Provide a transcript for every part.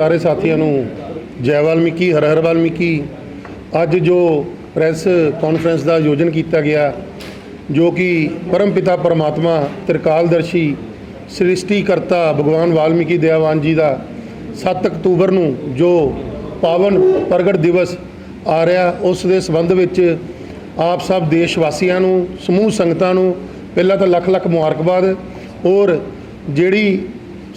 ਸਾਰੇ ਸਾਥੀਆਂ ਨੂੰ ਜੈ ਵਾਲਮੀਕੀ, ਹਰ ਹਰ ਵਾਲਮੀਕੀ। ਅੱਜ ਜੋ ਪ੍ਰੈਸ ਕਾਨਫਰੰਸ ਦਾ ਆਯੋਜਨ ਕੀਤਾ ਗਿਆ, ਜੋ ਕਿ ਪਰਮ ਪਿਤਾ ਪਰਮਾਤਮਾ, ਤ੍ਰਿਕਾਲਦਰਸ਼ੀ, ਸ੍ਰਿਸ਼ਟੀਕਰਤਾ ਭਗਵਾਨ ਵਾਲਮੀਕੀ ਦਇਆਵਾਨ ਜੀ ਦਾ 7 ਅਕਤੂਬਰ ਨੂੰ ਜੋ ਪਾਵਨ ਪ੍ਰਗਟ ਦਿਵਸ ਆ ਰਿਹਾ, ਉਸ ਦੇ ਸੰਬੰਧ ਵਿੱਚ ਆਪ ਸਭ ਦੇਸ਼ ਵਾਸੀਆਂ ਨੂੰ, ਸਮੂਹ ਸੰਗਤਾਂ ਨੂੰ ਪਹਿਲਾਂ ਤਾਂ ਲੱਖ ਲੱਖ ਮੁਬਾਰਕਬਾਦ ਔਰ ਜਿਹੜੀ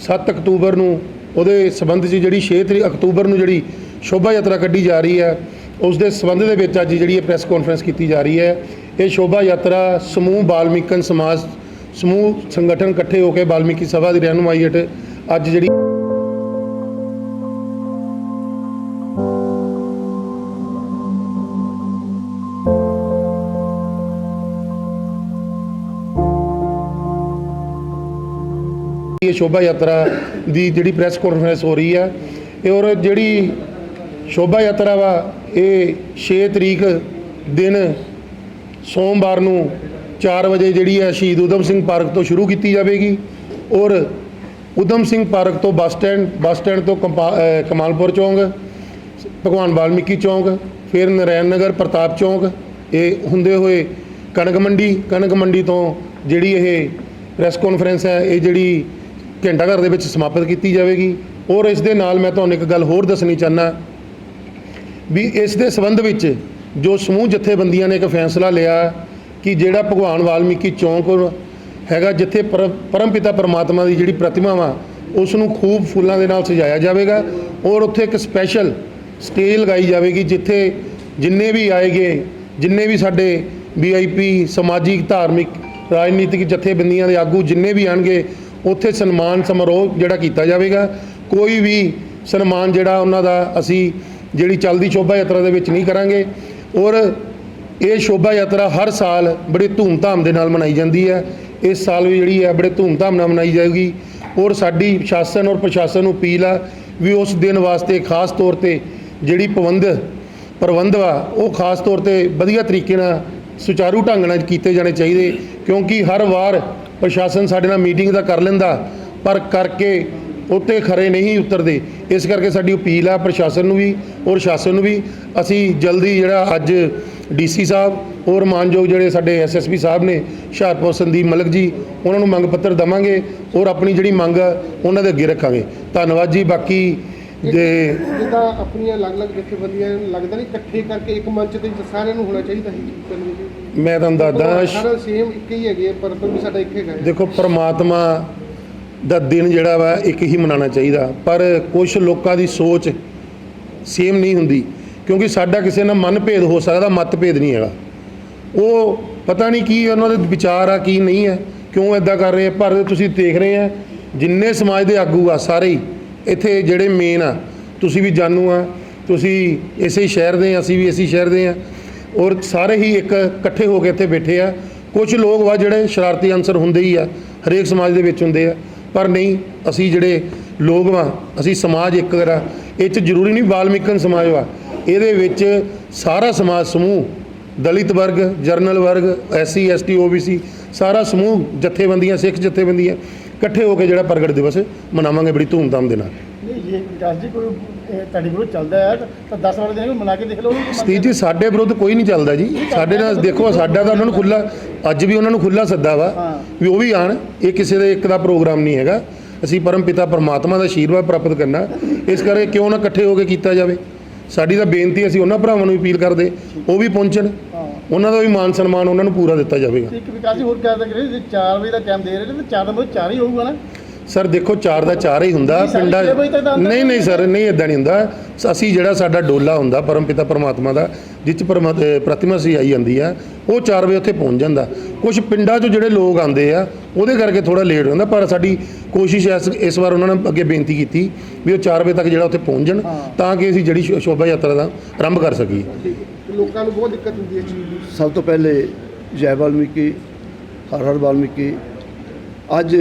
7 ਅਕਤੂਬਰ ਨੂੰ ਉਹਦੇ ਸਬੰਧ 'ਚ ਜਿਹੜੀ 6 ਤਰੀਕ, ਅਕਤੂਬਰ ਨੂੰ ਜਿਹੜੀ ਸ਼ੋਭਾ ਯਾਤਰਾ ਕੱਢੀ ਜਾ ਰਹੀ ਹੈ ਉਸ ਦੇ ਸਬੰਧ ਦੇ ਵਿੱਚ ਅੱਜ ਜਿਹੜੀ ਇਹ ਪ੍ਰੈਸ ਕਾਨਫਰੰਸ ਕੀਤੀ ਜਾ ਰਹੀ ਹੈ, ਇਹ ਸ਼ੋਭਾ ਯਾਤਰਾ ਸਮੂਹ ਬਾਲਮੀਕਨ ਸਮਾਜ, ਸਮੂਹ ਸੰਗਠਨ ਇਕੱਠੇ ਹੋ ਕੇ ਬਾਲਮੀਕੀ ਸਭਾ ਦੀ ਰਹਿਨੁਮਾਈ ਹੇਠ ਅੱਜ ਜਿਹੜੀ ਇਹ ਸ਼ੋਭਾ ਯਾਤਰਾ ਦੀ ਜਿਹੜੀ ਪ੍ਰੈਸ ਕਾਨਫਰੰਸ ਹੋ ਰਹੀ ਹੈ ਇਹ ਔਰ ਜਿਹੜੀ ਸ਼ੋਭਾ ਯਾਤਰਾ ਵਾ ਇਹ 6 ਤਰੀਕ ਦਿਨ ਸੋਮਵਾਰ ਨੂੰ 4 ਵਜੇ ਜਿਹੜੀ ਹੈ ਸ਼ਹੀਦ ਊਧਮ ਸਿੰਘ ਪਾਰਕ ਤੋਂ ਸ਼ੁਰੂ ਕੀਤੀ ਜਾਵੇਗੀ ਔਰ ਊਧਮ ਸਿੰਘ ਪਾਰਕ ਤੋਂ ਬੱਸ ਸਟੈਂਡ ਬੱਸ ਸਟੈਂਡ ਤੋਂ ਕੰਪਾ- ਕਮਾਲਪੁਰ ਚੌਂਕ ਭਗਵਾਨ ਵਾਲਮੀਕੀ ਚੌਂਕ ਫਿਰ ਨਰੈਣ ਨਗਰ ਪ੍ਰਤਾਪ ਚੌਂਕ ਇਹ ਹੁੰਦੇ ਹੋਏ ਕਣਕ ਮੰਡੀ ਕਣਕ ਮੰਡੀ ਤੋਂ ਜਿਹੜੀ ਇਹ ਪ੍ਰੈਸ ਕਾਨਫਰੰਸ ਹੈ ਇਹ ਜਿਹੜੀ ਘੰਟਾ ਘਰ ਦੇ ਵਿੱਚ ਸਮਾਪਤ ਕੀਤੀ ਜਾਵੇਗੀ ਔਰ ਇਸ ਦੇ ਨਾਲ ਮੈਂ ਤੁਹਾਨੂੰ ਇੱਕ ਗੱਲ ਹੋਰ ਦੱਸਣੀ ਚਾਹਨਾ ਵੀ ਇਸ ਦੇ ਸੰਬੰਧ ਵਿੱਚ ਜੋ ਸਮੂਹ ਜਥੇਬੰਦੀਆਂ ਨੇ ਇੱਕ ਫੈਸਲਾ ਲਿਆ ਕਿ ਜਿਹੜਾ ਭਗਵਾਨ ਵਾਲਮੀਕੀ ਚੌਂਕ ਹੈਗਾ, ਜਿੱਥੇ ਪਰ- ਪਰਮਪਿਤਾ ਪਰਮਾਤਮਾ ਦੀ ਜਿਹੜੀ ਪ੍ਰਤਿਮਾ ਵਾ ਉਸ ਨੂੰ ਖੂਬ ਫੁੱਲਾਂ ਦੇ ਨਾਲ ਸਜਾਇਆ ਜਾਵੇਗਾ ਔਰ ਉੱਥੇ ਇੱਕ ਸਪੈਸ਼ਲ ਸਟੇਜ ਲਗਾਈ ਜਾਵੇਗੀ, ਜਿੱਥੇ ਜਿੰਨੇ ਵੀ ਆਏਗੇ ਜਿੰਨੇ ਵੀ ਸਾਡੇ ਵੀਆਈਪੀ ਸਮਾਜਿਕ, ਧਾਰਮਿਕ, ਰਾਜਨੀਤਿਕ ਜਥੇਬੰਦੀਆਂ ਦੇ ਆਗੂ ਜਿੰਨੇ ਵੀ ਆਣਗੇ ਉੱਥੇ ਸਨਮਾਨ ਸਮਾਰੋਹ ਜਿਹੜਾ ਕੀਤਾ ਜਾਵੇਗਾ। ਕੋਈ ਵੀ ਸਨਮਾਨ ਜਿਹੜਾ ਉਹਨਾਂ ਦਾ ਅਸੀਂ ਜਿਹੜੀ ਚੱਲਦੀ ਸ਼ੋਭਾ ਯਾਤਰਾ ਦੇ ਵਿੱਚ ਨਹੀਂ ਕਰਾਂਗੇ। ਔਰ ਇਹ ਸ਼ੋਭਾ ਯਾਤਰਾ ਹਰ ਸਾਲ ਬੜੇ ਧੂਮਧਾਮ ਦੇ ਨਾਲ ਮਨਾਈ ਜਾਂਦੀ ਹੈ। ਇਸ ਸਾਲ ਵੀ ਜਿਹੜੀ ਹੈ ਬੜੇ ਧੂਮਧਾਮ ਨਾਲ ਮਨਾਈ ਜਾਏਗੀ ਔਰ ਸਾਡੀ ਸ਼ਾਸਨ ਔਰ ਪ੍ਰਸ਼ਾਸਨ ਨੂੰ ਅਪੀਲ ਆ ਵੀ ਉਸ ਦਿਨ ਵਾਸਤੇ ਖਾਸ ਤੌਰ ਤੇ ਜਿਹੜੀ ਪਵੰਦ, ਪ੍ਰਬੰਧ ਵਾ ਉਹ ਖਾਸ ਤੌਰ ਤੇ ਵਧੀਆ ਤਰੀਕੇ ਨਾਲ ਸੁਚਾਰੂ ਢੰਗ ਨਾਲ ਕੀਤੇ ਜਾਣੇ ਚਾਹੀਦੇ। ਕਿਉਂਕਿ ਹਰ ਵਾਰ ਪ੍ਰਸ਼ਾਸਨ ਸਾਡੇ ਨਾਲ ਮੀਟਿੰਗ ਦਾ ਕਰ ਲੈਂਦਾ ਪਰ ਕਰਕੇ ਉੱਤੇ ਖਰੇ ਨਹੀਂ ਉਤਰਦੇ। ਇਸ ਕਰਕੇ ਸਾਡੀ ਅਪੀਲ ਆ ਪ੍ਰਸ਼ਾਸਨ ਨੂੰ ਵੀ ਔਰ ਸ਼ਾਸਨ ਨੂੰ ਵੀ। ਅਸੀਂ ਜਲਦੀ ਜਿਹੜਾ ਅੱਜ ਡੀਸੀ ਸਾਹਿਬ ਔਰ ਮਾਨਯੋਗ ਜਿਹੜੇ ਸਾਡੇ ਐਸਐਸਪੀ ਸਾਹਿਬ ਨੇ ਹੁਸ਼ਿਆਰਪੁਰ ਸੰਦੀਪ ਮਲਕ ਜੀ ਉਹਨਾਂ ਨੂੰ ਮੰਗ ਪੱਤਰ ਦਵਾਂਗੇ ਔਰ ਆਪਣੀ ਜਿਹੜੀ ਮੰਗ ਆ, ਉਹਨਾਂ ਦੇ ਅੱਗੇ ਰੱਖਾਂਗੇ। ਧੰਨਵਾਦ ਜੀ ਬਾਕੀ ਜੇ ਜਿੱਦਾਂ ਆਪਣੀਆਂ ਅਲੱਗ-ਅਲੱਗ ਜਥੇਬੰਦੀਆਂ ਲੱਗਦਾ ਨਹੀਂ ਇਕੱਠੇ ਕਰਕੇ ਇੱਕ ਮੰਚ ਤੇ ਸਾਰਿਆਂ ਨੂੰ ਹੋਣਾ ਚਾਹੀਦਾ ਚਾਹੀਦੀ ਮੈਂ ਤੁਹਾਨੂੰ ਦੱਸਦਾ ਸਾਰਾ ਸੇਮ ਇੱਕ ਹੀ ਹੈਗੇ ਪਰ ਪਰ ਵੀ ਸਾਡਾ ਇੱਕ ਹੈਗਾ। ਹੈ। ਦੇਖੋ ਪ੍ਰਮਾਤਮਾ ਦਾ ਦਿਨ ਜਿਹੜਾ ਵਾ ਇੱਕ ਹੀ ਮਨਾਉਣਾ ਚਾਹੀਦਾ। ਪਰ ਕੁਝ ਲੋਕਾਂ ਦੀ ਸੋਚ ਸੇਮ ਨਹੀਂ ਹੁੰਦੀ ਕਿਉਂਕਿ ਸਾਡਾ ਕਿਸੇ ਨਾਲ ਮਨ ਭੇਦ ਹੋ ਸਕਦਾ ਮਤ ਭੇਦ ਨਹੀਂ ਹੈਗਾ। ਉਹ ਪਤਾ ਨਹੀਂ ਕੀ ਉਹਨਾਂ ਦੇ ਵਿਚਾਰ ਆ ਕੀ ਨਹੀਂ ਹੈ ਕਿਉਂ ਇਦਾਂ ਕਰ ਰਹੇ ਪਰ ਤੁਸੀਂ ਦੇਖ ਰਹੇ ਆ ਜਿੰਨੇ ਸਮਾਜ ਦੇ ਆਗੂ ਆ ਸਾਰੇ ਹੀ ਇੱਥੇ ਜਿਹੜੇ ਮੇਨ ਆ, ਤੁਸੀਂ ਵੀ ਜਾਣੂ ਆ, ਤੁਸੀਂ ਇਸੇ ਸ਼ਹਿਰ ਦੇ ਆ, ਅਸੀਂ ਵੀ ਇਸੇ ਸ਼ਹਿਰ ਦੇ ਆ, ਔਰ ਸਾਰੇ ਹੀ ਇੱਕ ਇਕੱਠੇ ਹੋ ਕੇ ਇੱਥੇ ਬੈਠੇ ਆ। ਕੁਝ ਲੋਕ ਵਾ ਜਿਹੜੇ ਸ਼ਰਾਰਤੀ ਅਨਸਰ ਹੁੰਦੇ ਹੀ ਆ, ਹਰੇਕ ਸਮਾਜ ਦੇ ਵਿੱਚ ਹੁੰਦੇ ਆ, ਪਰ ਨਹੀਂ, ਅਸੀਂ ਜਿਹੜੇ ਲੋਕ ਵਾ, ਅਸੀਂ ਸਮਾਜ ਇੱਕ ਕਰਾ, ਇਹ 'ਚ ਜ਼ਰੂਰੀ ਨਹੀਂ ਵਾਲਮੀਕਨ ਸਮਾਜ ਵਾ, ਇਹਦੇ ਵਿੱਚ ਸਾਰਾ ਸਮਾਜ ਸਮੂਹ, ਦਲਿਤ ਵਰਗ, ਜਰਨਲ ਵਰਗ, ਐਸਸੀ, ਐਸਟੀ, ਓਬੀਸੀ, ਸਾਰਾ ਸਮੂਹ ਜਥੇਬੰਦੀਆਂ, ਸਿੱਖ ਜਥੇਬੰਦੀਆਂ ਇਕੱਠੇ ਹੋ ਕੇ ਜਿਹੜਾ ਪ੍ਰਗਟ ਦਿਵਸ ਮਨਾਵਾਂਗੇ ਬੜੀ ਧੂਮਧਾਮ ਦੇ ਨਾਲ। ਨਹੀਂ ਇਹ ਵਿਕਾਸ ਜੀ ਕੋਈ ਇਹ ਤੁਹਾਡੇ ਕੋਲ ਚੱਲਦਾ ਹੈ ਤਾਂ 10 ਵਾਲੇ ਦਿਨ ਮਨਾ ਕੇ ਦੇਖ ਲਓ। ਜੀ ਸਾਡੇ ਵਿਰੁੱਧ ਕੋਈ ਨਹੀਂ ਚੱਲਦਾ ਜੀ। ਸਾਡੇ ਨਾਲ ਦੇਖੋ ਸਾਡਾ ਤਾਂ ਉਹਨਾਂ ਨੂੰ ਖੁੱਲਾ ਅੱਜ ਵੀ ਉਹਨਾਂ ਨੂੰ ਖੁੱਲਾ ਸੱਦਾ ਵਾ। ਵੀ ਉਹ ਵੀ ਆਣ। ਇਹ ਕਿਸੇ ਦੇ ਇੱਕ ਦਾ ਪ੍ਰੋਗਰਾਮ ਨਹੀਂ ਹੈਗਾ। ਅਸੀਂ ਪਰਮ ਪਿਤਾ ਪਰਮਾਤਮਾ ਦਾ ਆਸ਼ੀਰਵਾਦ ਪ੍ਰਾਪਤ ਕਰਨਾ। ਇਸ ਕਰਕੇ ਕਿਉਂ ਨਾ ਇਕੱਠੇ ਹੋ ਕੇ ਕੀਤਾ ਜਾਵੇ। ਸਾਡੀ ਤਾਂ ਬੇਨਤੀ ਅਸੀਂ ਉਹਨਾਂ ਭਰਾਵਾਂ ਨੂੰ ਅਪੀਲ ਕਰਦੇ ਉਹ ਵੀ ਪਹੁੰਚਣ। ਉਹਨਾਂ ਦਾ ਵੀ ਮਾਨ ਸਨਮਾਨ ਉਹਨਾਂ ਨੂੰ ਪੂਰਾ ਦਿੱਤਾ ਜਾਵੇਗਾ। ਤੇ ਇੱਕ ਵਿਕਾਸ ਜੀ ਹੋਰ ਕਹਿ ਸਕਦੇ ਜੇ 4 ਵਜੇ ਦਾ ਟਾਈਮ ਦੇ ਰਹੇ ਨੇ ਤਾਂ 4 ਦਾ ਮਤਲਬ 4 ਹੀ ਹੋਊਗਾ ਨਾ? ਸਰ ਦੇਖੋ ਚਾਰ ਦਾ ਚਾਰ ਹੀ ਹੁੰਦਾ ਪਿੰਡਾਂ ਨਹੀਂ ਨਹੀਂ। ਸਰ ਨਹੀਂ ਇਦਾਂ ਨਹੀਂ ਹੁੰਦਾ। ਅਸੀਂ ਜਿਹੜਾ ਸਾਡਾ ਡੋਲਾ ਹੁੰਦਾ ਪਰਮ ਪਿਤਾ ਪਰਮਾਤਮਾ ਦਾ ਜਿਸ 'ਚ ਪਰਮਾ- ਅਹ ਪ੍ਰਤਿਮਾ ਸੀ ਆਈ ਜਾਂਦੀ ਆ ਉਹ 4 ਵਜੇ ਉੱਥੇ ਪਹੁੰਚ ਜਾਂਦਾ। ਕੁਝ ਪਿੰਡਾਂ 'ਚੋਂ ਜਿਹੜੇ ਲੋਕ ਆਉਂਦੇ ਆ ਉਹਦੇ ਕਰਕੇ ਥੋੜਾ ਲੇਟ ਹੁੰਦਾ ਪਰ ਸਾਡੀ ਕੋਸ਼ਿਸ਼ ਇਸ ਇਸ ਵਾਰ ਉਹਨਾਂ ਨੇ ਅੱਗੇ ਬੇਨਤੀ ਕੀਤੀ ਵੀ ਉਹ 4 ਵਜੇ ਤੱਕ ਜਿਹੜਾ ਉੱਥੇ ਪਹੁੰਚ ਜਾਣ। ਤਾਂ ਕਿ ਅਸੀਂ ਜਿਹੜੀ ਸ਼ੋਭਾ ਯਾਤਰਾ ਦਾ ਆਰੰਭ ਕਰ ਸਕੀਏ। ਲੋਕਾਂ ਨੂੰ ਬਹੁਤ ਦਿੱਕਤ ਹੁੰਦੀ ਹੈ ਇਸ ਚੀਜ਼ ਦੀ। ਸਭ ਤੋਂ ਪਹਿਲੇ ਜੈ ਵਾਲਮੀਕੀ, ਹਰ ਹਰ ਵਾਲਮੀਕੀ। ਅੱਜ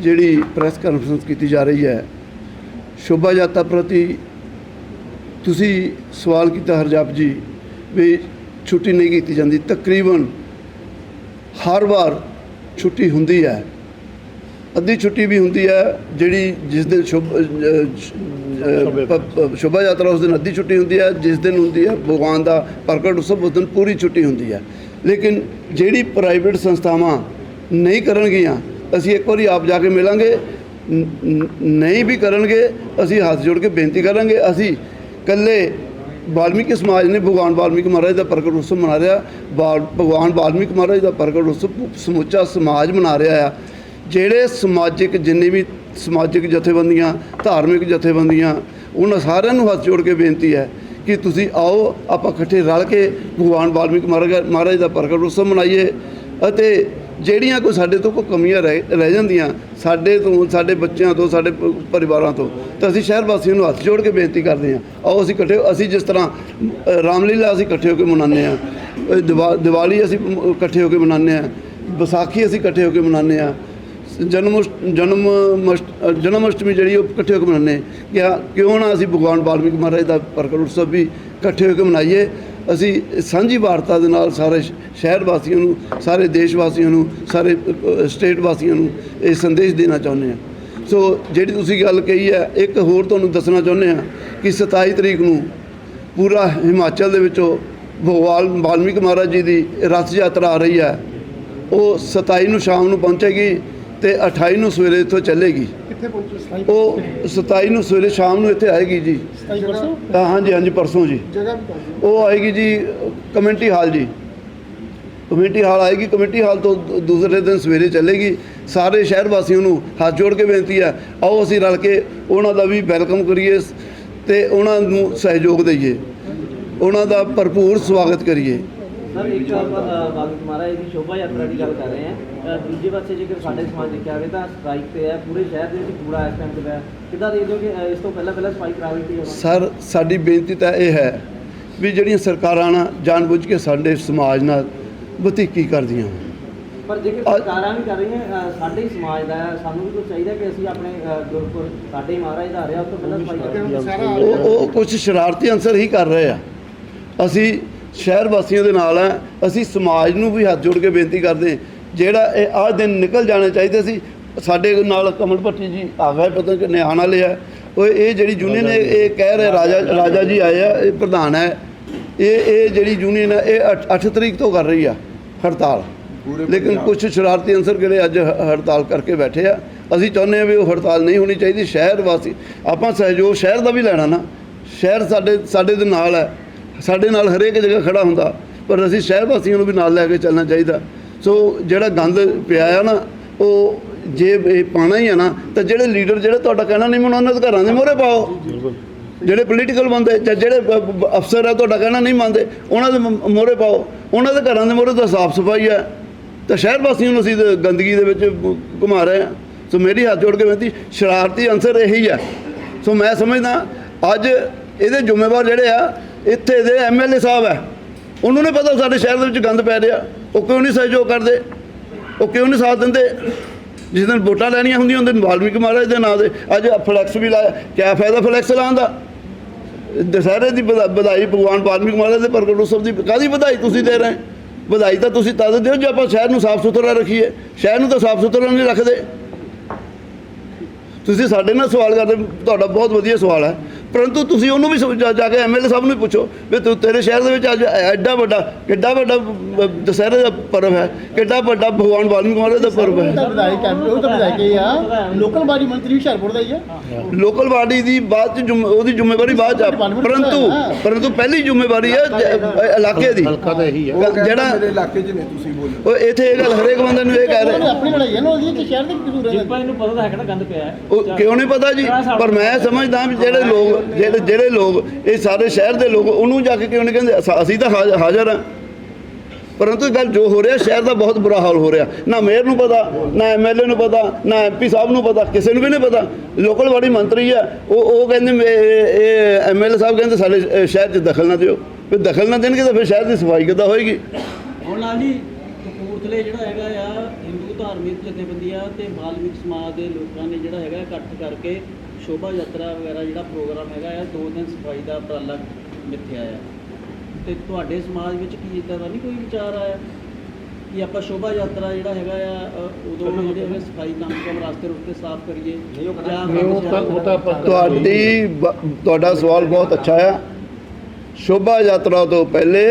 ਜਿਹੜੀ ਪ੍ਰੈਸ ਕਾਨਫਰੰਸ ਕੀਤੀ ਜਾ ਰਹੀ ਹੈ, ਸ਼ੋਭਾ ਯਾਤਰਾ ਪ੍ਰਤੀ ਤੁਸੀਂ ਸਵਾਲ ਕੀਤਾ ਹਰਜਾਪ ਜੀ ਵੀ ਛੁੱਟੀ ਨਹੀਂ ਕੀਤੀ ਜਾਂਦੀ। ਤਕਰੀਬਨ ਹਰ ਵਾਰ ਛੁੱਟੀ ਹੁੰਦੀ ਹੈ। ਅੱਧੀ ਛੁੱਟੀ ਵੀ ਹੁੰਦੀ ਹੈ ਜਿਹੜੀ ਜਿਸ ਦਿਨ ਸ਼ੋਭਾ ਯਾਤਰਾ ਉਸ ਦਿਨ ਅੱਧੀ ਛੁੱਟੀ ਹੁੰਦੀ ਹੈ, ਜਿਸ ਦਿਨ ਹੁੰਦੀ ਹੈ ਭਗਵਾਨ ਦਾ ਪ੍ਰਗਟ ਉਤਸਵ, ਉਸ ਦਿਨ ਪੂਰੀ ਛੁੱਟੀ ਹੁੰਦੀ ਹੈ। ਲੇਕਿਨ ਜਿਹੜੀ ਪ੍ਰਾਈਵੇਟ ਸੰਸਥਾਵਾਂ ਨਹੀਂ ਕਰਨਗੀਆਂ, ਅਸੀਂ ਇੱਕ ਵਾਰੀ ਆਪ ਜਾ ਕੇ ਮਿਲਾਂਗੇ ਨਹੀਂ ਵੀ ਕਰਨਗੇ, ਅਸੀਂ ਹੱਥ ਜੋੜ ਕੇ ਬੇਨਤੀ ਕਰਾਂਗੇ, ਅਸੀਂ ਇਕੱਲੇ ਵਾਲਮੀਕੀ ਸਮਾਜ ਨੇ ਭਗਵਾਨ ਵਾਲਮੀਕੀ ਮਹਾਰਾਜ ਦਾ ਪ੍ਰਗਟ ਉਤਸਵ ਮਨਾ ਰਿਹਾ, ਵਾਲ- ਭਗਵਾਨ ਵਾਲਮੀਕ ਮਹਾਰਾਜ ਦਾ ਪ੍ਰਗਟ ਉਤਸਵ ਸਮੁੱਚਾ ਸਮਾਜ ਮਨਾ ਰਿਹਾ ਆ। ਜਿਹੜੇ ਸਮਾਜਿਕ ਜਿੰਨੇ ਵੀ ਸਮਾਜਿਕ ਜਥੇਬੰਦੀਆਂ ਧਾਰਮਿਕ ਜਥੇਬੰਦੀਆਂ ਉਹਨਾਂ ਸਾਰਿਆਂ ਨੂੰ ਹੱਥ ਜੋੜ ਕੇ ਬੇਨਤੀ ਹੈ ਕਿ ਤੁਸੀਂ ਆਓ ਆਪਾਂ ਇਕੱਠੇ ਰਲ ਕੇ ਭਗਵਾਨ ਵਾਲਮੀਕ ਮਹਾਰਾਜ ਮਹਾਰਾਜ ਦਾ ਪ੍ਰਗਟ ਉਤਸਵ ਮਨਾਈਏ ਅਤੇ ਜਿਹੜੀਆਂ ਕੋਈ ਸਾਡੇ ਤੋਂ ਕੋਈ ਕਮੀਆਂ ਰਹਿ ਰਹਿ ਜਾਂਦੀਆਂ ਸਾਡੇ ਤੋਂ ਸਾਡੇ ਬੱਚਿਆਂ ਤੋਂ ਸਾਡੇ ਪਰਿਵਾਰਾਂ ਤੋਂ ਤਾਂ ਅਸੀਂ ਸ਼ਹਿਰ ਵਾਸੀਆਂ ਨੂੰ ਹੱਥ ਜੋੜ ਕੇ ਬੇਨਤੀ ਕਰਦੇ ਹਾਂ। ਆਓ ਅਸੀਂ ਇਕੱਠੇ ਅਸੀਂ ਜਿਸ ਤਰ੍ਹਾਂ ਰਾਮਲੀਲਾ ਅਸੀਂ ਇਕੱਠੇ ਹੋ ਕੇ ਮਨਾਉਂਦੇ ਹਾਂ ਅ, ਦੀਵਾਲੀ ਅਸੀਂ ਇਕੱਠੇ ਹੋ ਕੇ ਮਨਾਉਂਦੇ ਹਾਂ ਵਿਸਾਖੀ ਅਸੀਂ ਇਕੱਠੇ ਹੋ ਕੇ ਮਨਾਉਂਦੇ ਹਾਂ ਜਨਮ ਅਸ਼ਟ- ਜਨਮ ਅਸ਼ਟ- ਜਨਮ ਅਸ਼ਟਮੀ ਜਿਹੜੀ ਉਹ ਇਕੱਠੇ ਹੋ ਕੇ ਮਨਾਉਂਦੇ ਹਾਂ। ਕਿਆ ਕਿਉਂ ਨਾ ਅਸੀਂ ਭਗਵਾਨ ਵਾਲਮੀਕ ਮਹਾਰਾਜ ਦਾ ਪ੍ਰਗਟ ਉਤਸਵ ਵੀ ਇਕੱਠੇ ਹੋ ਕੇ ਮਨਾਈਏ। ਅਸੀਂ ਸਾਂਝੀ ਵਾਰਤਾ ਦੇ ਨਾਲ ਸਾਰੇ ਸ਼ਹਿਰ ਵਾਸੀਆਂ ਨੂੰ, ਸਾਰੇ ਦੇਸ਼ ਵਾਸੀਆਂ ਨੂੰ, ਸਾਰੇ ਸਟੇਟ ਵਾਸੀਆਂ ਨੂੰ ਇਹ ਸੰਦੇਸ਼ ਦੇਣਾ ਚਾਹੁੰਦੇ ਹਾਂ। ਸੋ ਜਿਹੜੀ ਤੁਸੀਂ ਗੱਲ ਕਹੀ ਹੈ, ਇੱਕ ਹੋਰ ਤੁਹਾਨੂੰ ਦੱਸਣਾ ਚਾਹੁੰਦੇ ਹਾਂ ਕਿ 27 ਤਰੀਕ ਨੂੰ ਪੂਰਾ ਹਿਮਾਚਲ ਦੇ ਵਿੱਚੋਂ ਭਗਵਾਨ ਵਾਲਮੀਕ ਮਹਾਰਾਜ ਜੀ ਦੀ ਰਥ ਯਾਤਰਾ ਆ ਰਹੀ ਹੈ। ਉਹ 27 ਨੂੰ ਸ਼ਾਮ ਨੂੰ ਪਹੁੰਚੇਗੀ। ਤੇ 28 ਨੂੰ ਸਵੇਰੇ ਇੱਥੋਂ ਚੱਲੇਗੀ। ਕਿੱਥੇ ਪਹੁੰਚੇ? ਉਹ 27 ਨੂੰ ਸਵੇਰੇ ਸ਼ਾਮ ਨੂੰ ਇੱਥੇ ਆਏਗੀ ਜੀ। ਹਾਂ, ਹਾਂਜੀ ਹਾਂਜੀ ਪਰਸੋਂ ਜੀ। ਉਹ ਆਏਗੀ ਜੀ ਕਮਿਊਨਿਟੀ ਹਾਲ ਜੀ। ਕਮਿਊਨਿਟੀ ਹਾਲ ਆਏਗੀ ਕਮਿਊਨਿਟੀ ਹਾਲ ਤੋਂ ਦੂਸਰੇ ਦਿਨ ਸਵੇਰੇ ਚੱਲੇਗੀ। ਸਾਰੇ ਸ਼ਹਿਰ ਵਾਸੀਆਂ ਨੂੰ ਹੱਥ ਜੋੜ ਕੇ ਬੇਨਤੀ ਹੈ ਆਓ ਅਸੀਂ ਰਲ ਕੇ ਉਹਨਾਂ ਦਾ ਵੀ ਵੈਲਕਮ ਕਰੀਏ ਤੇ ਉਹਨਾਂ ਨੂੰ ਸਹਿਯੋਗ ਦਈਏ। ਉਹਨਾਂ ਦਾ ਭਰਪੂਰ ਸਵਾਗਤ ਕਰੀਏ। ਸਰ ਇੱਕ ਆਪਾਂ ਬਾਬਾ ਮਹਾਰਾਜ ਦੀ ਸ਼ੋਭਾ ਯਾਤਰਾ ਦੀ ਗੱਲ ਕਰ ਰਹੇ ਹਾਂ। ਅ, ਦੂਜੇ ਪਾਸੇ ਜੇਕਰ ਸਾਡੇ ਸਮਾਜ ਦੇਖਿਆ ਜਾਵੇ ਤਾਂ ਸਟ੍ਰਾਈਕ ਤੇ ਹੈ ਪੂਰੇ ਸ਼ਹਿਰ ਦੇ ਵਿੱਚ ਕੂੜਾ ਇਸ ਟਾਈਮ ਤੇ ਹੈ ਕਿੱਦਾਂ ਦੇਖਦੇ ਹੋ ਕਿ ਇਸ ਤੋਂ ਪਹਿਲਾਂ ਪਹਿਲਾਂ ਸਫ਼ਾਈ ਕਰਾ ਦਿੱਤੀ ਹੋਵੇ ਸਰ ਸਾਡੀ ਬੇਨਤੀ ਤਾਂ ਇਹ ਹੈ ਵੀ ਜਿਹੜੀਆਂ ਸਰਕਾਰਾਂ ਨਾ ਜਾਣਬੁੱਝ ਕੇ ਸਾਡੇ ਸਮਾਜ ਨਾਲ ਬਤੀਕੀ ਕਰਦੀਆਂ ਪਰ ਜੇਕਰ ਸਰਕਾਰਾਂ ਵੀ ਕਰ ਰਹੀਆਂ ਸਾਡੇ ਹੀ ਸਮਾਜ ਦਾ ਸਾਨੂੰ ਵੀ ਕੁਝ ਚਾਹੀਦਾ ਕਿ ਅਸੀਂ ਆਪਣੇ ਗੁਰਪੁਰ ਸਾਡੇ ਹੀ ਮਹਾਰਾਜ ਦਾ ਆ ਰਿਹਾ ਉਸ ਤੋਂ ਪਹਿਲਾਂ ਸਫ਼ਾਈ ਆ ਉਹ ਉਹ ਕੁਝ ਸ਼ਰਾਰਤੀ ਅੰਸਰ ਹੀ ਕਰ ਰਹੇ ਆ। ਅਸੀਂ ਸ਼ਹਿਰ ਵਾਸੀਆਂ ਦੇ ਨਾਲ ਆ ਅਸੀਂ ਸਮਾਜ ਨੂੰ ਵੀ ਹੱਥ ਜੋੜ ਕੇ ਬੇਨਤੀ ਕਰਦੇ ਹਾਂ, ਜਿਹੜਾ ਇਹ ਆਹ ਦਿਨ ਨਿਕਲ ਜਾਣੇ ਚਾਹੀਦੇ ਸੀ ਸਾਡੇ ਨਾਲ ਕਮਲ ਭੱਟੀ ਜੀ ਆ ਗਏ ਪਤਾ ਕਿ ਨਿਆਣ ਵਾਲੇ ਆ। ਉਹ ਇਹ ਜਿਹੜੀ ਯੂਨੀਅਨ ਇਹ ਕਹਿ ਰਹੇ ਰਾਜਾ ਰਾਜਾ ਜੀ ਆਏ ਆ ਇਹ ਪ੍ਰਧਾਨ ਹੈ। ਇਹ ਇਹ ਜਿਹੜੀ ਯੂਨੀਅਨ ਹੈ ਇਹ 8 ਤਰੀਕ ਤੋਂ ਕਰ ਰਹੀ ਆ ਹੜਤਾਲ। ਲੇਕਿਨ ਕੁਝ ਸ਼ਰਾਰਤੀ ਅੰਸਰ ਜਿਹੜੇ ਅੱਜ ਹ- ਹੜਤਾਲ ਕਰਕੇ ਬੈਠੇ ਆ ਅਸੀਂ ਚਾਹੁੰਦੇ ਆ ਵੀ ਉਹ ਹੜਤਾਲ ਨਹੀਂ ਹੋਣੀ ਚਾਹੀਦੀ ਸ਼ਹਿਰ ਵਾਸੀ ਆਪਾਂ ਸਹਿਯੋਗ ਸ਼ਹਿਰ ਦਾ ਵੀ ਲੈਣਾ ਨਾ ਸ਼ਹਿਰ ਸਾਡੇ ਸਾਡੇ ਦੇ ਨਾਲ ਹੈ। ਸਾਡੇ ਨਾਲ ਹਰੇਕ ਜਗ੍ਹਾ ਖੜਾ ਹੁੰਦਾ, ਪਰ ਅਸੀਂ ਸ਼ਹਿਰ ਵਾਸੀਆਂ ਨੂੰ ਵੀ ਨਾਲ ਲੈ ਕੇ ਚੱਲਣਾ ਚਾਹੀਦਾ। ਸੋ ਜਿਹੜਾ ਗੰਦ ਪਿਆ ਆ ਨਾ, ਉਹ ਜੇ ਇਹ ਪਾਣਾ ਹੀ ਆ ਨਾ, ਤਾਂ ਜਿਹੜੇ ਲੀਡਰ ਜਿਹੜੇ ਤੁਹਾਡਾ ਕਹਿਣਾ ਨਹੀਂ ਮੰਨਣਾ ਉਹਨਾਂ ਦੇ ਘਰਾਂ ਦੇ ਮੋਹਰੇ ਪਾਓ। ਜਿਹੜੇ ਪੋਲੀਟੀਕਲ ਬੰਦੇ, ਜਾਂ ਜਿਹੜੇ ਅਫਸਰ ਆ, ਤੁਹਾਡਾ ਕਹਿਣਾ ਨਹੀਂ ਮੰਨਦੇ, ਉਹਨਾਂ ਦੇ ਮੋਹਰੇ ਪਾਓ। ਉਹਨਾਂ ਦੇ ਘਰਾਂ ਦੇ ਮੋਹਰੇ ਤਾਂ ਸਾਫ਼ ਸਫ਼ਾਈ ਹੈ ਤਾਂ ਸ਼ਹਿਰ ਵਾਸੀਆਂ ਨੂੰ ਅਸੀਂ ਗੰਦਗੀ ਦੇ ਵਿੱਚ ਘੁ- ਘੁਮਾ ਰਹੇ ਹਾਂ ਸੋ ਮੇਰੀ ਹੱਥ ਜੋੜ ਕੇ ਬੇਨਤੀ, ਸ਼ਰਾਰਤੀ ਅੰਸਰ ਇਹੀ ਹੈ ਸੋ ਮੈਂ ਸਮਝਦਾ, ਅੱਜ ਇਹਦੇ ਜ਼ਿੰਮੇਵਾਰ ਜਿਹੜੇ ਆ ਇੱਥੇ ਦੇ ਐਮਐਲਏ ਸਾਹਿਬ ਹੈ। ਉਹਨੂੰ ਨਹੀਂ ਪਤਾ ਸਾਡੇ ਸ਼ਹਿਰ ਦੇ ਵਿੱਚ ਗੰਦ ਪੈ ਰਿਹਾ। ਉਹ ਕਿਉਂ ਨਹੀਂ ਸਹਿਯੋਗ ਕਰਦੇ? ਉਹ ਕਿਉਂ ਨਹੀਂ ਸਾਥ ਦਿੰਦੇ? ਜਿਸ ਦਿਨ ਵੋਟਾਂ ਲੈਣੀਆਂ ਹੁੰਦੀਆਂ ਉਹਦੇ ਵਾਲਮੀਕ ਮਹਾਰਾਜ ਦੇ ਨਾਂ ਦੇ ਅੱਜ ਫਲੈਕਸ ਵੀ ਲਾਇਆ। ਕਿਆ ਫਾਇਦਾ ਫਲੈਕਸ ਲਾਉਣ ਦਾ? ਦੁਸਹਿਰੇ ਦੀ ਵਧਾ- ਵਧਾਈ ਭਗਵਾਨ ਵਾਲਮੀਕ ਮਹਾਰਾਜ ਦੇ ਪ੍ਰਗਟ ਉਤਸਵ ਦੀ ਕਾਦੀ ਵਧਾਈ ਤੁਸੀਂ ਦੇ ਰਹੇ? ਵਧਾਈ ਤਾਂ ਤੁਸੀਂ ਤਦ ਦਿਓ ਜੇ ਆਪਾਂ ਸ਼ਹਿਰ ਨੂੰ ਸਾਫ਼ ਸੁਥਰਾ ਰੱਖੀਏ। ਸ਼ਹਿਰ ਨੂੰ ਤਾਂ ਸਾਫ਼ ਸੁਥਰਾ ਨਹੀਂ ਰੱਖਦੇ। ਤੁਸੀਂ ਸਾਡੇ ਨਾਲ ਸਵਾਲ ਕਰਦੇ, ਤੁਹਾਡਾ ਬਹੁਤ ਵਧੀਆ ਸਵਾਲ ਹੈ। ਪਰੰਤੂ ਤੁਸੀਂ ਉਹਨੂੰ ਵੀ ਸਮ- ਜਾ ਕੇ ਐਮਐਲਏ ਸਾਹਿਬ ਨੂੰ ਵੀ ਪੁੱਛੋ ਵੀ ਤੂੰ ਤੇਰੇ ਸ਼ਹਿਰ ਦੇ ਵਿੱਚ ਅੱਜ ਐਡਾ ਵੱਡਾ ਕਿੱਡਾ ਵੱਡਾ ਦੁਸਹਿਰੇ ਦਾ ਪਰਵ ਹੈ ਕਿੱਡਾ ਵੱਡਾ ਭਗਵਾਨ ਵਾਲਮੀਕ ਮਹਾਰਾਜ ਦਾ ਪਰਵ ਉਹ ਤਾਂ ਹੈ ਉਹ ਤਾਂ ਵਿਧਾਇਕ ਹੀ ਆ। ਲੋਕਲ ਬਾਡੀ ਮੰਤਰੀ ਹੁਸ਼ਿਆਰਪੁਰ ਦਾ ਹੀ ਆ। ਲੋਕਲ ਬਾਡੀ ਦੀ ਬਾਅਦ ਚ ਉਹਦੀ ਜ਼ਿੰਮੇਵਾਰੀ ਬਾਅਦ ਚ ਆ। ਪਰੰਤੂ ਪਰੰਤੂ ਪਹਿਲੀ ਜ਼ਿੰਮੇਵਾਰੀ ਹੈ ਇਲਾਕੇ ਦੀ। ਹਲਕਾ ਤਾਂ ਇਹੀ ਹੈ ਜਿਹੜਾ ਮੇਰੇ ਇਲਾਕੇ 'ਚ ਨੇ ਤੁਸੀਂ ਬੋਲੋ। ਉਹ ਇੱਥੇ ਇਹ ਗੱਲ ਹਰੇਕ ਬੰਦੇ ਨੂੰ ਇਹ ਕਹਿ ਰਹੇ ਆਪਣੀ ਲੜਾਈ ਹੈ ਨਾ ਉਹਦੀ ਕਿ ਸ਼ਹਿਰ ਦੇ ਕਸੂਰ ਹੈ। ਜਿੰਪਾ ਇਹਨੂੰ ਪਤਾ ਤਾਂ ਹੈ ਕਿ ਗੰਦ ਪਿਆ ਹੈ। ਉਹ ਕਿਉਂ ਨਹੀਂ ਪਤਾ ਜੀ? ਪਰ ਮੈਂ ਸਮਝਦਾ ਵੀ ਜਿਹੜੇ ਲੋਕ ਜਿਹੜੇ ਜਿਹੜੇ ਲੋਕ, ਇਹ ਸਾਰੇ ਸ਼ਹਿਰ ਦੇ ਲੋਕ, ਉਹਨੂੰ ਜਾ ਕੇ ਕਿਉਂ ਨਹੀਂ ਕਹਿੰਦੇ? ਅਸੀਂ ਤਾਂ ਹਾਜ਼ਰ ਹਾਂ। ਪਰੰਤੂ ਗੱਲ ਜੋ ਹੋ ਰਿਹਾ, ਸ਼ਹਿਰ ਦਾ ਬਹੁਤ ਬੁਰਾ ਹਾਲ ਹੋ ਰਿਹਾ। ਨਾ ਮੇਅਰ ਨੂੰ ਪਤਾ, ਨਾ ਐਮਐਲਏ ਨੂੰ ਪਤਾ, ਨਾ ਐਮਪੀ ਸਾਹਿਬ ਨੂੰ ਪਤਾ, ਕਿਸੇ ਨੂੰ ਵੀ ਨਹੀਂ ਪਤਾ। ਲੋਕਲ ਬਾਡੀ ਮੰਤਰੀ ਆ ਉਹ ਉਹ ਕਹਿੰਦੇ ਇਹ- ਐਮਐਲਏ ਸਾਹਿਬ ਕਹਿੰਦੇ ਸਾਡੇ ਸ਼ਹਿਰ 'ਚ ਦਖਲ ਨਾ ਦਿਓ। ਫਿਰ ਦਖਲ ਨਾ ਦੇਣਗੇ ਤਾਂ ਫਿਰ ਸ਼ਹਿਰ ਦੀ ਸਫ਼ਾਈ ਕਿੱਦਾਂ ਹੋਏਗੀ? ਹੁਣ ਨਾਲ ਕਪੂਰਥਲੇ ਜਿਹੜਾ ਹੈਗਾ ਆ, ਹਿੰਦੂ ਧਾਰਮਿਕ ਜਥੇਬੰਦੀਆਂ ਤੇ ਬਾਲਮਿਕ ਸਮਾਜ ਦੇ ਲੋਕਾਂ ਨੇ ਜਿਹੜਾ ਹੈਗਾ ਇਕੱਠ ਕਰਕੇ ਸ਼ੋਭਾ ਯਾਤਰਾ ਵਗੈਰਾ ਜਿਹੜਾ ਪ੍ਰੋਗਰਾਮ ਹੈਗਾ ਆ ਦੋ ਦਿਨ ਸਫ਼ਾਈ ਦਾ ਉਪਰਾਲਾ ਮਿੱਥਿਆ ਆ ਤੇ ਤੁਹਾਡੇ ਸਮਾਜ ਵਿੱਚ ਕੀ ਇਦਾਂ ਦਾ ਨਹੀਂ ਕੋਈ ਵਿਚਾਰ ਆਇਆ ਕਿ ਆਪਾਂ ਸ਼ੋਭਾ ਯਾਤਰਾ ਜਿਹੜਾ ਹੈਗਾ ਆ ਉਦੋਂ ਜਿਹੜੇ ਹੈਗੇ ਸਫ਼ਾਈ ਕੰਮ ਕੰਮ ਰਾਸਤੇ ਰੁਸਤੇ ਸਾਫ਼ ਕਰੀਏ ਨਹੀਂ ਉਹ ਜਾਂ ਨਹੀਂ ਉਹ ਤਾਂ ਉਹ ਤਾਂ ਆਪਾਂ ਤੁਹਾਡੀ ਤੁਹਾਡਾ ਸਵਾਲ ਬਹੁਤ ਅੱਛਾ ਆ। ਸ਼ੋਭਾ ਯਾਤਰਾ ਤੋਂ ਪਹਿਲੇ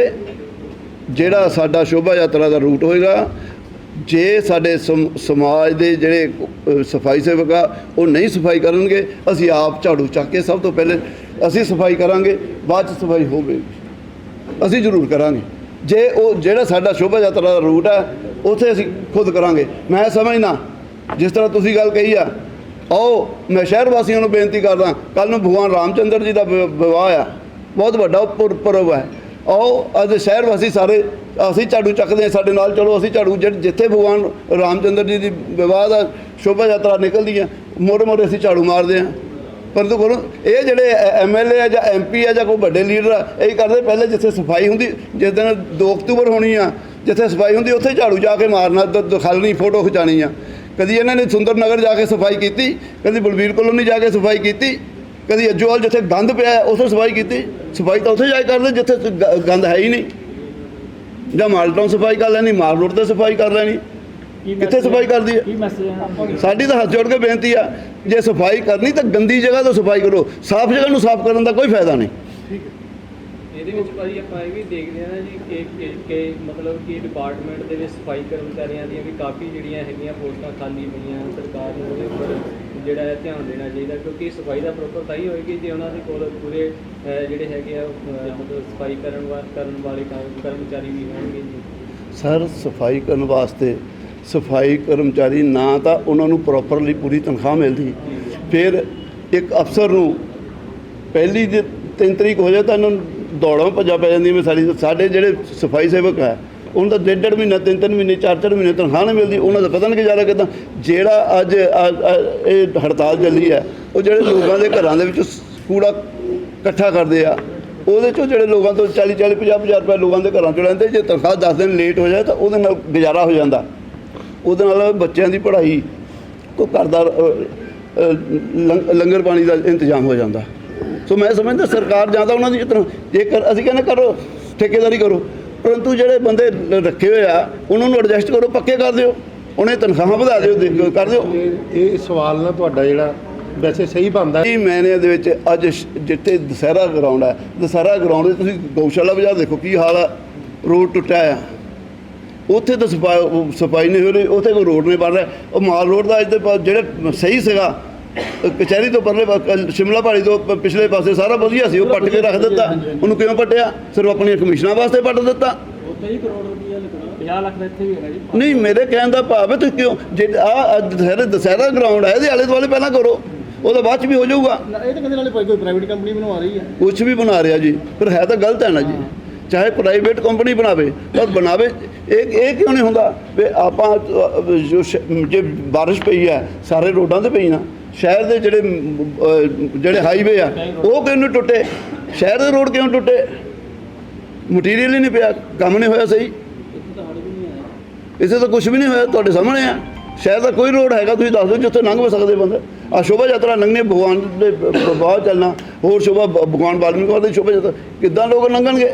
ਜਿਹੜਾ ਸਾਡਾ ਸ਼ੋਭਾ ਯਾਤਰਾ ਦਾ ਰੂਟ ਹੋਏਗਾ ਜੇ ਸਾਡੇ ਸਮ- ਸਮਾਜ ਦੇ ਜਿਹੜੇ ਸਫ਼ਾਈ ਸੇਵਕ ਆ, ਉਹ ਨਹੀਂ ਸਫ਼ਾਈ ਕਰਨਗੇ, ਅਸੀਂ ਆਪ ਝਾੜੂ ਚੱਕ ਕੇ ਸਭ ਤੋਂ ਪਹਿਲੇ ਅਸੀਂ ਸਫ਼ਾਈ ਕਰਾਂਗੇ, ਬਾਅਦ ਚ ਸਫ਼ਾਈ ਹੋਵੇਗੀ ਅਸੀਂ ਜ਼ਰੂਰ ਕਰਾਂਗੇ। ਜੇ ਉਹ ਜਿਹੜਾ ਸਾਡਾ ਸ਼ੋਭਾ ਯਾਤਰਾ ਦਾ ਰੂਟ ਹੈ ਉੱਥੇ ਅਸੀਂ ਖੁਦ ਕਰਾਂਗੇ। ਮੈਂ ਸਮਝਣਾ ਜਿਸ ਤਰ੍ਹਾਂ ਤੁਸੀਂ ਗੱਲ ਕਹੀ ਆ, ਆਓ, ਮੈਂ ਸ਼ਹਿਰ ਵਾਸੀਆਂ ਨੂੰ ਬੇਨਤੀ ਕਰਦਾ ਕੱਲ ਨੂੰ ਭਗਵਾਨ ਰਾਮਚੰਦਰ ਜੀ ਦਾ ਵਿ- ਵਿਵਾਹ ਆ। ਬਹੁਤ ਵੱਡਾ ਪੁਰ- ਪੁਰਬ ਹੈ ਆਓ, ਅੱਜ ਸ਼ਹਿਰ ਵਾਸੀ ਸਾਰੇ, ਅਸੀਂ ਝਾੜੂ ਚੱਕਦੇ ਹਾਂ, ਸਾਡੇ ਨਾਲ ਚਲੋ, ਅਸੀਂ ਝਾੜੂ ਜਿੱਥੇ ਭਗਵਾਨ ਰਾਮਚੰਦਰ ਜੀ ਦੀ ਵਿਵਾਦ ਆ ਸ਼ੋਭਾ ਯਾਤਰਾ ਨਿਕਲਦੀ ਆ ਮੋੜੇ ਮੋੜੇ ਅਸੀਂ ਝਾੜੂ ਮਾਰਦੇ ਹਾਂ। ਪਰੰਤੂ ਕੋਲ ਇਹ ਜਿਹੜੇ ਐਮਐਲਏ ਆ ਜਾਂ ਐਮਪੀ ਆ ਜਾਂ ਕੋਈ ਵੱਡੇ ਲੀਡਰ ਆ, ਇਹ ਕਰਦੇ ਪਹਿਲੇ ਜਿੱਥੇ ਸਫ਼ਾਈ ਹੁੰਦੀ, ਜਿਸ ਦਿਨ 2 ਅਕਤੂਬਰ ਹੋਣੀ ਆ, ਜਿੱਥੇ ਸਫ਼ਾਈ ਹੁੰਦੀ, ਉੱਥੇ ਝਾੜੂ ਜਾ ਕੇ ਮਾਰਨਾ, ਦ- ਦਿਖਾਲਣੀ ਫੋਟੋ ਖਿਚਾਣੀ ਆ। ਕਦੀ ਇਹਨਾਂ ਨੇ ਸੁੰਦਰ ਨਗਰ ਜਾ ਕੇ ਸਫ਼ਾਈ ਕੀਤੀ, ਕਦੀ ਬਲਬੀਰ ਕਲੋਨੀ ਜਾ ਕੇ ਸਫ਼ਾਈ ਕੀਤੀ। ਕਦੀ ਅਜੋਲ ਜਿੱਥੇ ਗੰਦ ਪਿਆ ਹੈ, ਉੱਥੇ ਸਫ਼ਾਈ ਕੀਤੀ। ਸਫ਼ਾਈ ਤਾਂ ਉੱਥੇ ਜਾ ਕੇ ਕਰਦੇ ਜਿੱਥੇ ਗੰਦ ਹੈ ਹੀ ਨਹੀਂ। ਜਾਂ ਮਾਲਟਾਊਨ ਸਫ਼ਾਈ ਕਰ ਲੈਣੀ ਮਾਲ ਰੋਡ ਤੇ ਸਫ਼ਾਈ ਕਰ ਲੈਣੀ। ਕਿੱਥੇ ਸਫ਼ਾਈ ਕਰਦੀ ਹੈ? ਸਾਡੀ ਤਾਂ ਹੱਥ ਜੋੜ ਕੇ ਬੇਨਤੀ ਆ ਜੇ ਸਫ਼ਾਈ ਕਰਨੀ ਤਾਂ ਗੰਦੀ ਜਗ੍ਹਾ ਤੋਂ ਸਫ਼ਾਈ ਕਰੋ। ਸਾਫ਼ ਜਗ੍ਹਾ ਨੂੰ ਸਾਫ਼ ਕਰਨ ਦਾ ਕੋਈ ਫਾਇਦਾ ਨਹੀਂ। ਇਹਦੇ ਵਿੱਚ ਭਾਜੀ ਆਪਾਂ ਇਹ ਵੀ ਦੇਖਦੇ ਹਾਂ ਜੀ ਕਿ ਕਿ- ਕਿ ਮਤਲਬ ਕਿ ਡਿਪਾਰਟਮੈਂਟ ਦੇ ਵਿੱਚ ਸਫ਼ਾਈ ਕਰਮਚਾਰੀਆਂ ਦੀਆਂ ਵੀ ਕਾਫੀ ਜਿਹੜੀਆਂ ਹੈਗੀਆਂ ਪੋਸਟਾਂ ਖਾਲੀ ਪਈਆਂ ਸਰਕਾਰ ਨੂੰ ਉਹਦੇ ਉੱਪਰ। ਜਿਹੜਾ ਹੈ ਧਿਆਨ ਦੇਣਾ ਚਾਹੀਦਾ ਕਿਉਂਕਿ ਸਫ਼ਾਈ ਦਾ ਪ੍ਰੋਪਰ ਤਾਂ ਹੀ ਹੋਏਗੀ ਜੇ ਉਹਨਾਂ ਦੇ ਕੋਲ ਪੂਰੇ ਅਹ, ਜਿਹੜੇ ਹੈਗੇ ਆ ਅਹ, ਮਤਲਬ ਸਫ਼ਾਈ ਕਰਨ ਵਾ ਕਰਨ ਵਾਲੇ ਕੰਮ- ਕਰਮਚਾਰੀ ਵੀ ਹੋਣਗੇ ਜੀ। ਸਰ ਸਫ਼ਾਈ ਕਰਨ ਵਾਸਤੇ ਸਫ਼ਾਈ ਕਰਮਚਾਰੀ ਨਾ ਤਾਂ ਉਹਨਾਂ ਨੂੰ ਪ੍ਰੋਪਰਲੀ ਪੂਰੀ ਤਨਖਾਹ ਮਿਲਦੀ। ਫਿਰ ਇੱਕ ਅਫਸਰ ਨੂੰ ਪਹਿਲੀ ਜੇ ਤਿੰਨ ਤਰੀਕ ਹੋ ਜਾਏ ਤਾਂ ਇਹਨਾਂ ਨੂੰ ਦੌੜਾਂ ਭੱਜਾ ਪੈ ਜਾਂਦੀ ਮੈਂ ਸਾਡੀ ਸਾਡੇ ਜਿਹੜੇ ਸਫ਼ਾਈ ਸੇਵਕ ਹੈ ਉਹਨਾਂ ਦਾ ਡੇਢ ਡੇਢ ਮਹੀਨਾ ਤਿੰਨ ਤਿੰਨ ਮਹੀਨੇ ਚਾਰ ਚਾਰ ਮਹੀਨੇ ਤਨਖਾਹ ਨਹੀਂ ਮਿਲਦੀ ਉਹਨਾਂ ਦਾ ਪਤਾ ਨਹੀਂ ਗੁਜ਼ਾਰਾ ਕਿੱਦਾਂ। ਜਿਹੜਾ ਅੱਜ ਇਹ ਹੜਤਾਲ ਚੱਲੀ ਹੈ ਉਹ ਜਿਹੜੇ ਲੋਕਾਂ ਦੇ ਘਰਾਂ ਦੇ ਵਿੱਚ ਸ- ਕੂੜਾ ਇਕੱਠਾ ਕਰਦੇ ਆ ਉਹਦੇ ਚੋਂ ਜਿਹੜੇ ਲੋਕਾਂ ਤੋਂ 40 40 50 50 ਰੁਪਏ ਲੋਕਾਂ ਦੇ ਘਰਾਂ ਚੋਂ ਲੈਂਦੇ ਜੇ ਤਨਖਾਹ 10 ਦਿਨ ਲੇਟ ਹੋ ਜਾਏ ਤਾਂ ਉਹਦੇ ਨਾਲ ਗੁਜ਼ਾਰਾ ਹੋ ਜਾਂਦਾ। ਉਹਦੇ ਨਾਲ ਬੱਚਿਆਂ ਦੀ ਪੜ੍ਹਾਈ ਕੋ ਘਰ ਦਾ ਅ, ਲੰਗਰ ਪਾਣੀ ਦਾ ਇੰਤਜ਼ਾਮ ਹੋ ਜਾਂਦਾ। ਸੋ ਮੈਂ ਸਮਝਦਾ ਸਰਕਾਰ ਜਾਂ ਤਾਂ ਉਹਨਾਂ ਦੀ ਤਰ੍ਹਾਂ ਜੇਕਰ ਅਸੀਂ ਕਹਿੰਦੇ ਕਰੋ ਠੇਕੇਦਾਰੀ ਕਰੋ ਪਰੰਤੂ ਜਿਹੜੇ ਬੰਦੇ ਰੱਖੇ ਹੋਏ ਆ ਉਹਨਾਂ ਨੂੰ ਐਡਜਸਟ ਕਰੋ ਪੱਕੇ ਕਰ ਦਿਓ। ਉਹਨੇ ਤਨਖਾਹਾਂ ਵਧਾ ਦਿਓ ਦੇ- ਕਰ ਦਿਓ। ਇਹ ਸਵਾਲ ਨਾ ਤੁਹਾਡਾ ਜਿਹੜਾ ਵੈਸੇ ਸਹੀ ਬਣਦਾ ਇਹ ਮਹੀਨੇ ਦੇ ਵਿੱਚ ਅੱਜ ਜਿੱਥੇ ਦਸਹਿਰਾ ਗਰਾਊਂਡ ਹੈ ਦਸਹਿਰਾ ਗਰਾਊਂਡ 'ਤੇ ਤੁਸੀਂ ਗਊਸ਼ਾਲਾ ਬਾਜ਼ਾਰ ਦੇਖੋ ਕੀ ਹਾਲ ਆ। ਰੋਡ ਟੁੱਟਿਆ ਆ। ਉੱਥੇ ਤਾਂ ਸਫ਼ਾਈ ਸਫ਼ਾਈ ਨਹੀਂ ਹੋ ਰਹੀ ਉੱਥੇ ਕੋਈ ਰੋਡ ਨਹੀਂ ਬਣ ਰਿਹਾ। ਉਹ ਮਾਲ ਰੋਡ ਦਾ ਅੱਜ ਦੇ ਜਿਹੜਾ ਸਹੀ ਸੀਗਾ ਕਚਹਿਰੀ ਤੋਂ ਪਰਲੇ ਪਾ- ਸ਼ਿਮਲਾ ਪਹਾੜੀ ਤੋਂ ਪ- ਪਿਛਲੇ ਪਾਸੇ ਸਾਰਾ ਵਧੀਆ ਸੀ ਉਹ ਪੱਟ ਕੇ ਰੱਖ ਦਿੱਤਾ ਉਹਨੂੰ ਕਿਉਂ ਪੱਟਿਆ? ਸਿਰਫ ਆਪਣੀਆਂ ਕਮਿਸ਼ਨਾਂ ਵਾਸਤੇ ਪੱਟ ਦਿੱਤਾ। ਉੱਥੇ ਹੀ ਕਰੋੜ ਰੁਪਈਆ ਲੱਗਣਾ 50 ਲੱਖ ਦਾ ਇੱਥੇ ਵੀ ਹੈਗਾ ਜੀ। ਨਹੀਂ ਮੇਰੇ ਕਹਿਣ ਦਾ ਭਾਵ ਹੈ ਤੁਸੀਂ ਕਿਉਂ? ਜੇ ਆ ਦੁਸਹਿਰਾ ਦੁਸਹਿਰਾ ਗਰਾਊਂਡ ਹੈ ਇਹਦੇ ਆਲੇ ਦੁਆਲੇ ਪਹਿਲਾਂ ਕਰੋ। ਉਹਦਾ ਬਾਅਦ ਚ ਵੀ ਹੋ ਜਾਊਗਾ। ਇਹ ਤਾਂ ਕਹਿੰਦੇ ਨਾਲੇ ਕੋਈ ਪ੍ਰਾਈਵੇਟ ਕੰਪਨੀ ਬਣਵਾ ਰਹੀ ਹੈ। ਕੁਝ ਵੀ ਬਣਾ ਰਿਹਾ ਜੀ ਪਰ ਹੈ ਤਾਂ ਗਲਤ ਹੈ ਨਾ ਜੀ। ਚਾਹੇ ਪ੍ਰਾਈਵੇਟ ਕੰਪਨੀ ਬਣਾਵੇ ਪਰ ਬਣਾਵੇ ਇਹ ਇਹ ਕਿਉਂ ਨਹੀਂ ਹੁੰਦਾ? ਵੀ ਆਪਾਂ ਅ, ਜੋ ਸ਼- ਜੇ ਬਾਰਿਸ਼ ਪਈ ਹੈ ਸਾਰੇ ਰੋਡਾਂ ਤੇ ਪਈ ਨਾ ਸ਼ਹਿਰ ਦੇ ਜਿਹੜੇ ਮ, ਜਿਹੜੇ ਹਾਈਵੇ ਆ ਉਹ ਕਿਉਂ ਨਹੀਂ ਟੁੱਟੇ? ਸ਼ਹਿਰ ਦੇ ਰੋਡ ਕਿਉਂ ਟੁੱਟੇ? ਮਟੀਰੀਅਲ ਹੀ ਨਹੀਂ ਪਿਆ ਕੰਮ ਨਹੀਂ ਹੋਇਆ ਸਹੀ। ਇੱਥੇ ਤਾਂ ਇਸੇ ਤਾਂ ਕੁਝ ਵੀ ਨਹੀਂ ਹੋਇਆ ਤੁਹਾਡੇ ਸਾਹਮਣੇ ਆ। ਸ਼ਹਿਰ ਦਾ ਕੋਈ ਰੋਡ ਹੈਗਾ ਤੁਸੀਂ ਦੱਸ ਦਿਓ ਜਿੱਥੇ ਲੰਘ ਸਕਦੇ ਬੰਦੇ। ਆ ਸ਼ੋਭਾ ਯਾਤਰਾ ਲੰਘਣੇ ਭਗਵਾਨ ਦੇ ਬ- ਚੱਲਣਾ ਹੋਰ ਸ਼ੋਭਾ ਭ- ਭਗਵਾਨ ਵਾਲਮੀਕੀ ਦੀ ਸ਼ੋਭਾ ਯਾਤਰਾ ਕਿੱਦਾਂ ਲੋਕ ਲੰਘਣਗੇ?